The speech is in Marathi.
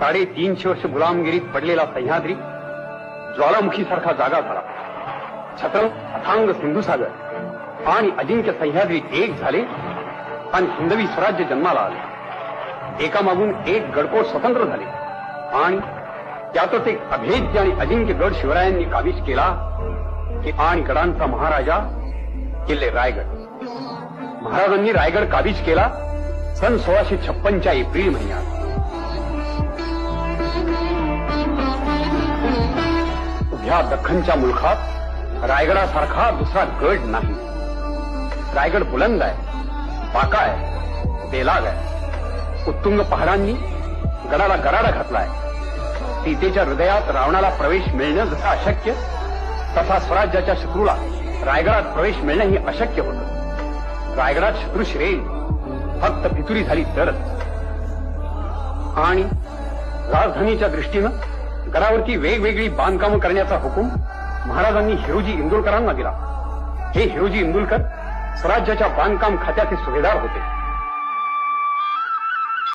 साडेतीनशे वर्ष गुलामगिरीत पडलेला सह्याद्री ज्वालामुखीसारखा जागा झाला. छत्र अथांग सिंधुसागर आणि अजिंक्य सह्याद्री एक झाले आणि हिंदवी स्वराज्य जन्माला आले. एकामागून एक गडकोट स्वतंत्र झाले आणि त्यातच एक अभेद्य आणि अजिंक्य गड शिवरायांनी काबीज केला की आणि गडांचा महाराजा किल्ले रायगड. महाराजांनी रायगड काबीज केला. सन सोळाशे छप्पनच्या एप्रिल महिन्यात. ह्या दख्खनच्या मुलखात रायगडासारखा दुसरा गड नाही. रायगड बुलंद आहे बाका आहे बेलाग आहे. उत्तुंग पहाडांनी गडाला गराडा घातलाय. सीतेच्या हृदयात रावणाला प्रवेश मिळणं जसं अशक्य तसा स्वराज्याच्या शत्रूला रायगडात प्रवेश मिळणं ही अशक्य होतं. रायगडात शत्रू श्रेय फक्त फितुरी झाली तरच. आणि राजधानीच्या दृष्टीनं घरावरती वेगवेगळी बांधकामं करण्याचा हुकूम महाराजांनी हिरोजी इंदुलकरांना दिला. हे हिरोजी इंदुलकर स्वराज्याच्या बांधकाम खात्याचे सुभेदार होते.